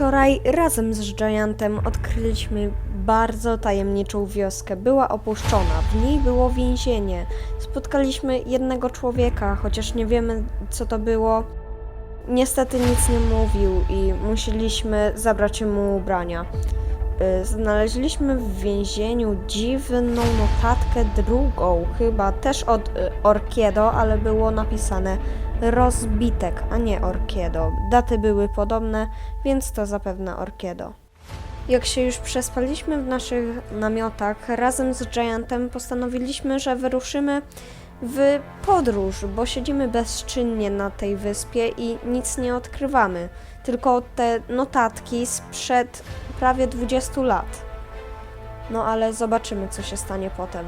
Wczoraj razem z Giantem odkryliśmy bardzo tajemniczą wioskę. Była opuszczona, w niej było więzienie. Spotkaliśmy jednego człowieka, chociaż nie wiemy co to było. Niestety nic nie mówił i musieliśmy zabrać mu ubrania. Y, Znaleźliśmy w więzieniu dziwną notatkę drugą, chyba też od y, Orkiedo, ale było napisane rozbitek, a nie Orkiedo. Daty były podobne, więc to zapewne Orkiedo. Jak się już przespaliśmy w naszych namiotach, razem z Giantem postanowiliśmy, że wyruszymy w podróż, bo siedzimy bezczynnie na tej wyspie i nic nie odkrywamy. Tylko te notatki sprzed prawie 20 lat. No ale zobaczymy, co się stanie potem.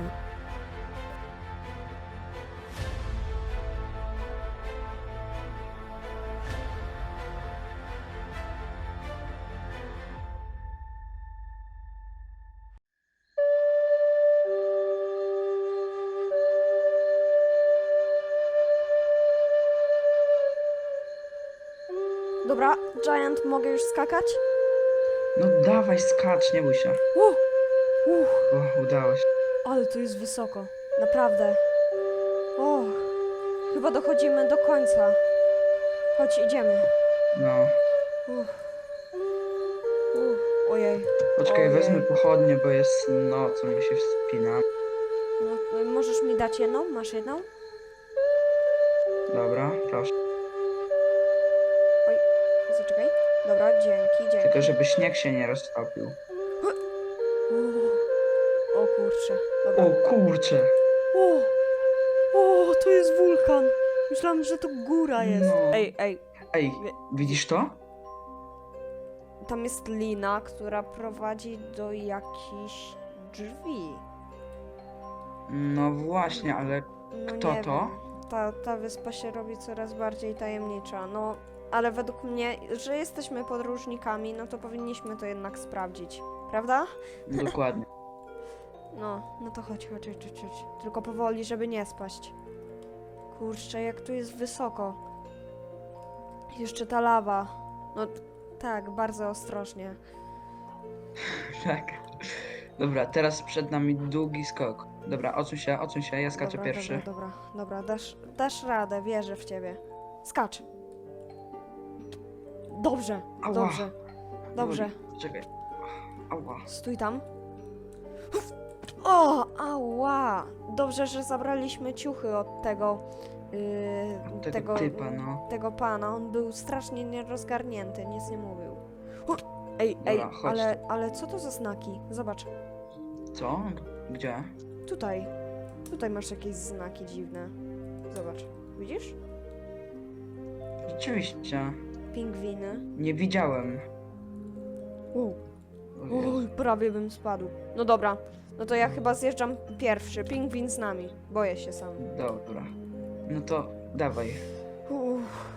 Dobra, Giant, mogę już skakać? No dawaj, skacz, nie bój się. Uh, uh. O, udało się. Ale to jest wysoko. Naprawdę. O, chyba dochodzimy do końca. Chodź, idziemy. No. Uff. Uff, ojej. Poczekaj, Ojej. wezmę pochodnie, bo jest noc, my się wspinam. No, no, możesz mi dać jedną? Masz jedną? Dobra, proszę. Dobra, dzięki, dzięki. Tylko żeby śnieg się nie roztopił. O kurczę. Dobra. O kurcze! O, o, to jest wulkan. Myślałam, że to góra jest. No. Ej, ej, Ej, widzisz to? tam jest lina, która prowadzi do jakichś drzwi. No właśnie, ale No Kto nie to? Wiem. Ta, ta wyspa się robi coraz bardziej tajemnicza. No, ale według mnie, że jesteśmy podróżnikami, no to powinniśmy to jednak sprawdzić. Prawda? dokładnie. No, no to chodź, chodź, chodź, chodź, chodź. Tylko powoli, żeby nie spaść. Kurczę, jak tu jest wysoko. Jeszcze ta lawa. No tak, bardzo ostrożnie. Tak. Dobra, teraz przed nami długi skok. Dobra, odsuń się, odsuń się, ja skaczę dobra, pierwszy. Dobra, dobra, dobra, dasz, dasz radę, wierzę w ciebie. Skacz. Dobrze, Ała. dobrze, dobrze. Czekaj. Ała. Stój tam. O, ała! Dobrze, że zabraliśmy ciuchy od tego. Yy, Tego tego typa, no. Tego pana. On był strasznie nierozgarnięty, nic nie mówił. Ej, ej, Dobra, chodź ale, ale co to za znaki? Zobacz, Co? Gdzie? tutaj. Tutaj masz jakieś znaki dziwne. Zobacz, widzisz? Rzeczywiście. Pingwiny. Nie widziałem. Wow. Oj, prawie bym spadł. No dobra, no to ja chyba zjeżdżam pierwszy. Pingwin z nami. Boję się sam. Dobra. No to dawaj. Uff.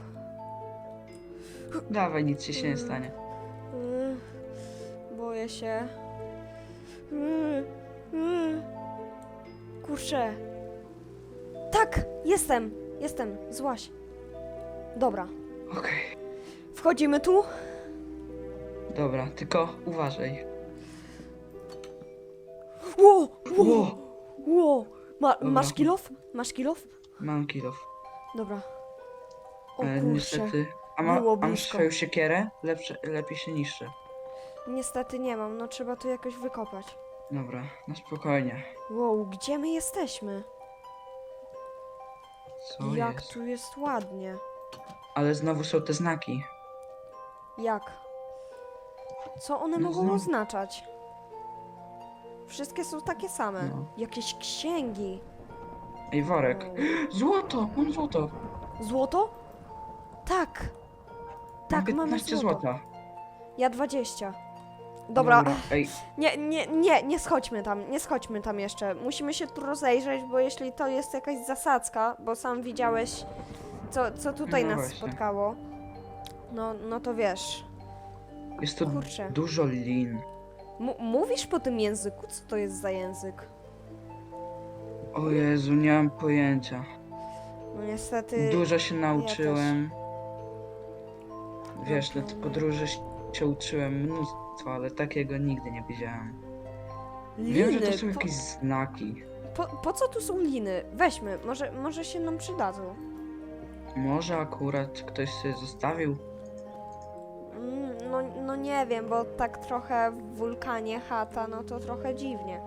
Dawaj, nic ci się nie stanie. Mm, Boję się. Mm, mm. Kurczę. Tak, jestem, jestem, złaś. Dobra, Okej. Wchodzimy tu. Dobra, tylko uważaj. Ło, ło, Ło! ło. Ma, Dobra. masz kilof? Masz kilof? Mam kilof. Dobra. O kurczę. niestety. A, ma, Było a masz blisko. swoją siekierę? Lepsze, lepiej się niszczy. Niestety nie mam, no trzeba tu jakoś wykopać. Dobra, na spokojnie. Wow, gdzie my jesteśmy? Co Jak jest? tu jest ładnie. Ale znowu są te znaki. Jak? Co one No mogą znowu. oznaczać? Wszystkie są takie same. No. Jakieś księgi. Ej, worek. Złoto! Mam złoto! Złoto? Tak. Tak, mam mamy 15 złoto. złota. Ja 20. Dobra, Ej, nie, nie, nie, nie schodźmy tam, nie schodźmy tam jeszcze. Musimy się tu rozejrzeć, bo jeśli to jest jakaś zasadzka, bo sam widziałeś, co, co tutaj No nas właśnie. spotkało, no, no to wiesz. jest tu Kurczę. dużo lin. M- mówisz po tym języku? Co to jest za język? O Jezu, nie mam pojęcia. No niestety. Dużo się nauczyłem. Wiesz, No, na te no. podróże się uczyłem mnóstwo, ale takiego nigdy nie widziałem. Wiem, że Liny. to są po, jakieś znaki. po, po co tu są liny? Weźmy, może, może się nam przydadzą. Może akurat ktoś sobie zostawił. Mm, No, no nie wiem, bo tak trochę w wulkanie chata, no to trochę dziwnie.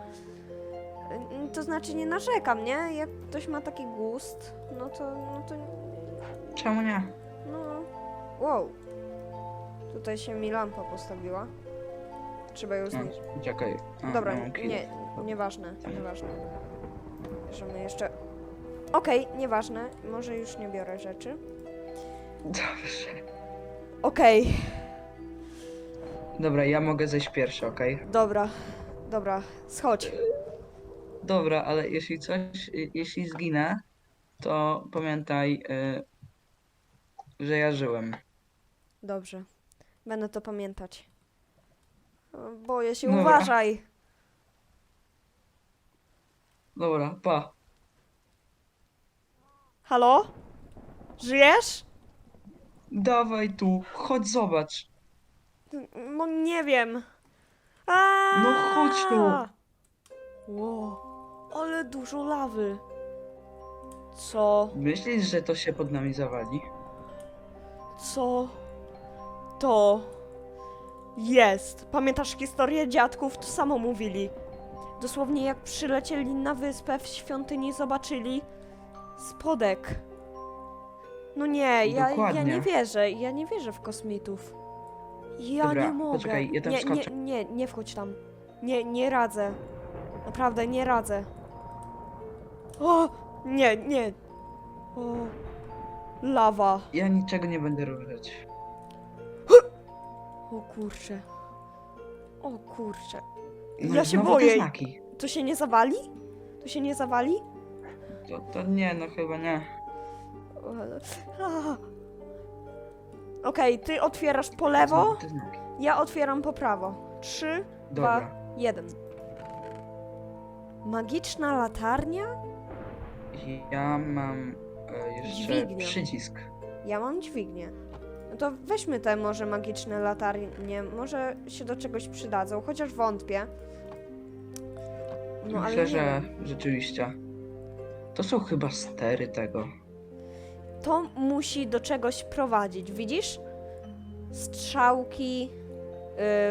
Y, To znaczy nie narzekam, nie? Jak ktoś ma taki gust, no to, no to, Czemu nie? no... Wow. Tutaj się mi lampa postawiła. Trzeba ją No, znieść. czekaj. A, Dobra, nie, nieważne, nieważne. Bierzemy jeszcze... Okej, nieważne, może już nie biorę rzeczy. Dobrze. Okej, Dobra, ja mogę zejść pierwszy, okej? dobra, dobra, schodź. Dobra, ale jeśli coś, y, jeśli zginę, to pamiętaj, y, że ja żyłem. Dobrze. Będę to pamiętać. O, Boję się, Dobra. uważaj! Dobra, pa. Halo? Żyjesz? Dawaj tu, chodź zobacz. No nie wiem. Aaaa! No chodź tu. Wow, ale dużo lawy. Co? Myślisz, że to się pod nami zawali? Co? To jest. Pamiętasz historię dziadków? To samo mówili. Dosłownie jak przylecieli na wyspę w świątyni, zobaczyli spodek. No nie, ja, ja Dokładnie. nie wierzę. Ja nie wierzę w kosmitów. Ja Dobra, nie mogę. poczekaj, ja tam nie, nie, nie, nie wchodź tam. Nie, nie radzę. Naprawdę, nie radzę. O! Nie, nie. O. Lawa. Ja niczego nie będę ruszać. O kurczę. O kurczę. No Ja się znowu boję. Znaki. To się nie zawali? To się nie zawali? To, to nie, no chyba nie. A. Okej, ty otwierasz po lewo, Znowu te znaki. ja otwieram po prawo. Trzy, Dobra. dwa, jeden. Magiczna latarnia? Ja mam e, jeszcze Dźwignię. przycisk. Ja mam dźwignię. No to weźmy te może magiczne latarnie, może się do czegoś przydadzą, chociaż wątpię. No ale Myślę, nie że wiem. rzeczywiście. To są chyba stery tego. To musi do czegoś prowadzić, widzisz? Strzałki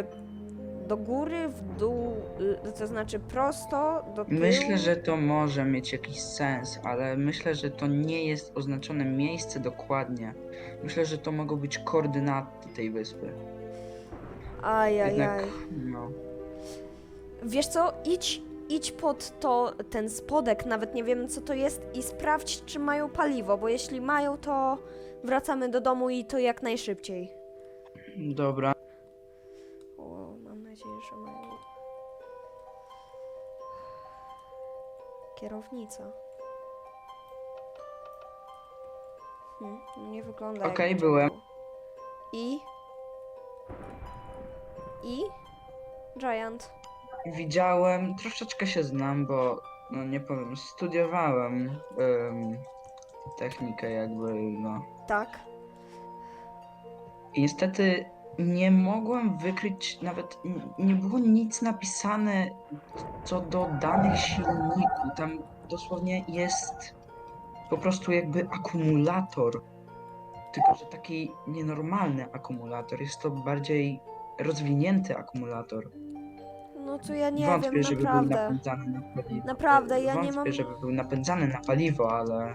y, do góry, w dół, y, to znaczy prosto, do tyłu. Myślę, że to może mieć jakiś sens, ale myślę, że to nie jest oznaczone miejsce dokładnie. Myślę, że to mogą być koordynaty tej wyspy. Ajajaj. Jednak, no. Wiesz co, idź, idź pod to, ten spodek, nawet nie wiem co to jest i sprawdź, czy mają paliwo, bo jeśli mają, to wracamy do domu i to jak najszybciej. Dobra. O, mam nadzieję, że mają. Kierownica. Hmm, nie wygląda jak Okej, będzie byłem. miał. I? I? Giant. Widziałem, troszeczkę się znam, bo no nie powiem, studiowałem em, technikę jakby, no. Tak. I niestety nie mogłem wykryć, nawet nie było nic napisane co do danych silniku. Tam dosłownie jest po prostu jakby akumulator. Tylko, że taki nienormalny akumulator. Jest to bardziej rozwinięty akumulator. No to ja nie Wątpię, wiem, żeby był naprawdę. napędzany na paliwo. Naprawdę, ja nie Wątpię, mam- żeby był napędzany na paliwo, ale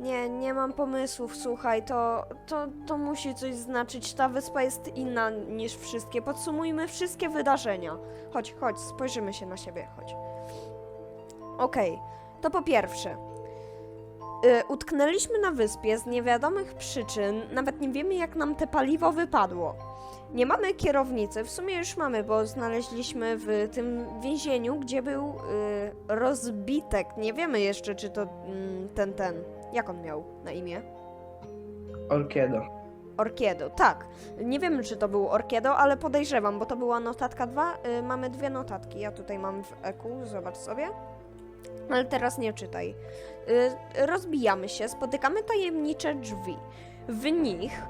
Nie, nie mam pomysłów, słuchaj, to, to, to musi coś znaczyć. Ta wyspa jest inna niż wszystkie. Podsumujmy wszystkie wydarzenia. Chodź, chodź, spojrzymy się na siebie, chodź. Okej, to po pierwsze. Y, utknęliśmy na wyspie z niewiadomych przyczyn, nawet nie wiemy jak nam te paliwo wypadło. Nie mamy kierownicy, w sumie już mamy, bo znaleźliśmy w tym więzieniu, gdzie był y, rozbitek. Nie wiemy jeszcze, czy to mm, ten, ten. Jak on miał na imię? Orkiedo. Orkiedo, tak. Nie wiemy, czy to był Orkiedo, ale podejrzewam, bo to była notatka 2. Y, mamy dwie notatki. Ja tutaj mam w EQ, zobacz sobie. Ale teraz nie czytaj. Y, rozbijamy się, spotykamy tajemnicze drzwi. W nich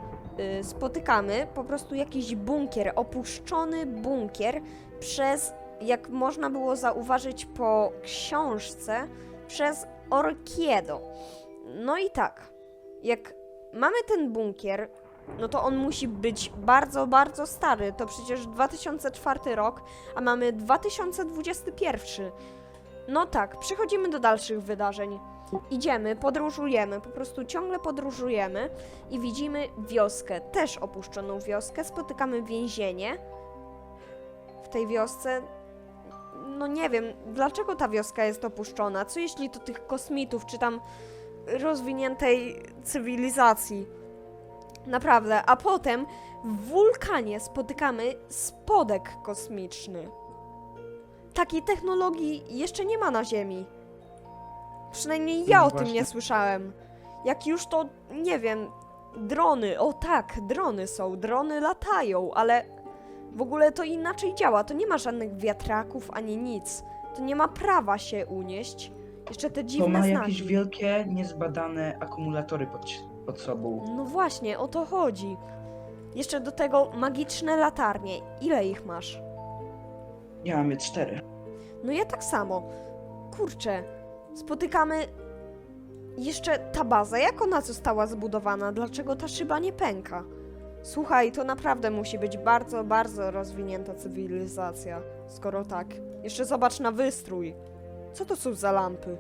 y, spotykamy po prostu jakiś bunkier, opuszczony bunkier przez, jak można było zauważyć po książce, przez Orkiedo. No i tak, jak mamy ten bunkier, no to on musi być bardzo, bardzo stary. To przecież 2004 rok, a mamy 2021. No tak, przechodzimy do dalszych wydarzeń. Idziemy, podróżujemy, po prostu ciągle podróżujemy i widzimy wioskę, też opuszczoną wioskę. Spotykamy więzienie w tej wiosce. No nie wiem, dlaczego ta wioska jest opuszczona? Co jeśli to tych kosmitów, czy tam rozwiniętej cywilizacji? Naprawdę. A potem w wulkanie spotykamy spodek kosmiczny. Takiej technologii jeszcze nie ma na Ziemi. Przynajmniej ja No o tym nie właśnie. słyszałem. Jak już to, nie wiem, drony, o tak, drony są, drony latają, ale w ogóle to inaczej działa. To nie ma żadnych wiatraków ani nic. To nie ma prawa się unieść. Jeszcze te To dziwne ma znaki. jakieś wielkie, niezbadane akumulatory pod, pod sobą. No właśnie, o to chodzi. Jeszcze do tego magiczne latarnie. Ile ich masz? Ja mam je cztery. No ja tak samo. Kurczę, spotykamy jeszcze ta baza. Jak ona została zbudowana? Dlaczego ta szyba nie pęka? Słuchaj, to naprawdę musi być bardzo, bardzo rozwinięta cywilizacja. Skoro tak. Jeszcze zobacz na wystrój. Co to są za lampy?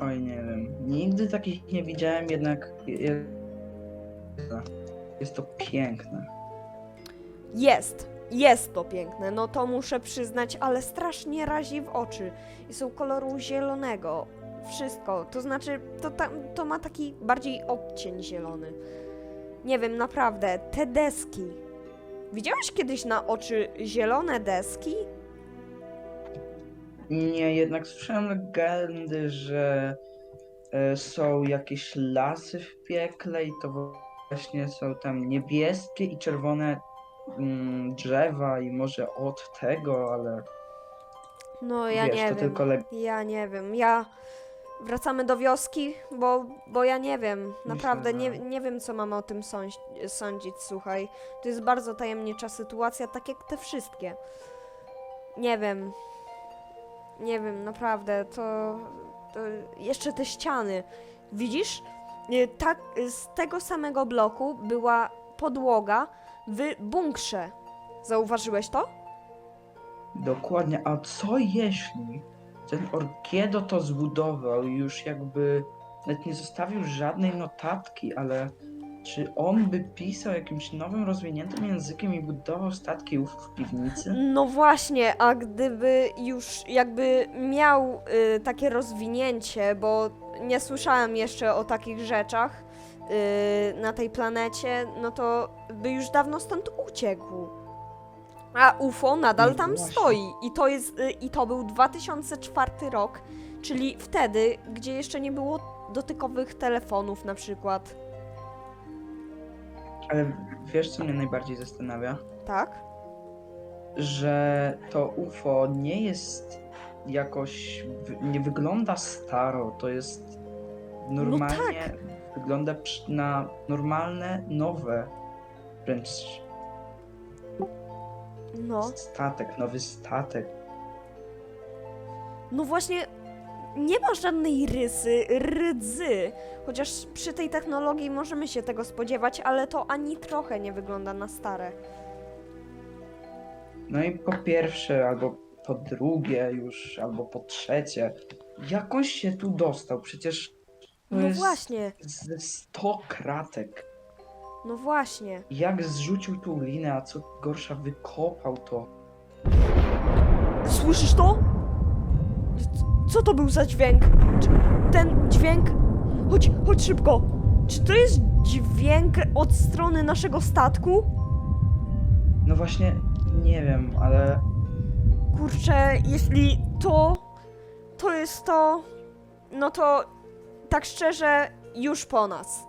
Oj, nie wiem. Nigdy takich nie widziałem, jednak je- jest to piękne. Jest, jest to piękne, no to muszę przyznać, ale strasznie razi w oczy. I są koloru zielonego. Wszystko, to znaczy, to, to ma taki bardziej odcień zielony. Nie wiem, naprawdę, te deski. Widziałeś kiedyś na oczy zielone deski? Nie, jednak słyszałem legendy, że e, są jakieś lasy w piekle i to właśnie są tam niebieskie i czerwone mm, drzewa i może od tego, ale No, ja wiesz, nie to wiem. tylko Ja nie wiem. Ja. Wracamy do wioski, bo, bo ja nie wiem. Naprawdę że- nie, nie wiem, co mam o tym sąś- sądzić. Słuchaj, to jest bardzo tajemnicza sytuacja, tak jak te wszystkie. Nie wiem. Nie wiem, naprawdę. To. to jeszcze te ściany. Widzisz? Tak, z tego samego bloku była podłoga w bunkrze. Zauważyłeś to? Dokładnie, a co jeśli ten Orkiedo to zbudował i już jakby nawet nie zostawił żadnej notatki, ale czy on by pisał jakimś nowym, rozwiniętym językiem i budował statki UFO w piwnicy? No właśnie, a gdyby już jakby miał y, takie rozwinięcie, bo nie słyszałem jeszcze o takich rzeczach na tej planecie, no to by już dawno stąd uciekł. A UFO nadal No tam właśnie. stoi i to jest y, i to był 2004 rok, czyli wtedy, gdzie jeszcze nie było dotykowych telefonów na przykład. Ale wiesz, co mnie najbardziej zastanawia? Tak? Że to UFO nie jest jakoś, nie wygląda staro, to jest normalnie, wygląda przy- na normalne, nowe, wręcz No. statek, nowy statek. No właśnie, nie ma żadnej rysy, rdzy. Chociaż przy tej technologii możemy się tego spodziewać, ale to ani trochę nie wygląda na stare. No i po pierwsze, albo po drugie już, albo po trzecie, jakąś się tu dostał, przecież to No jest właśnie, ze 100 kratek. no właśnie. Jak zrzucił tu linę, a co gorsza, wykopał to. Słyszysz to? C- Co to był za dźwięk? Czy ten dźwięk. Chodź, chodź szybko. Czy to jest dźwięk od strony naszego statku? No właśnie, nie wiem, ale Kurczę, jeśli to. To jest to. No to tak szczerze, już po nas.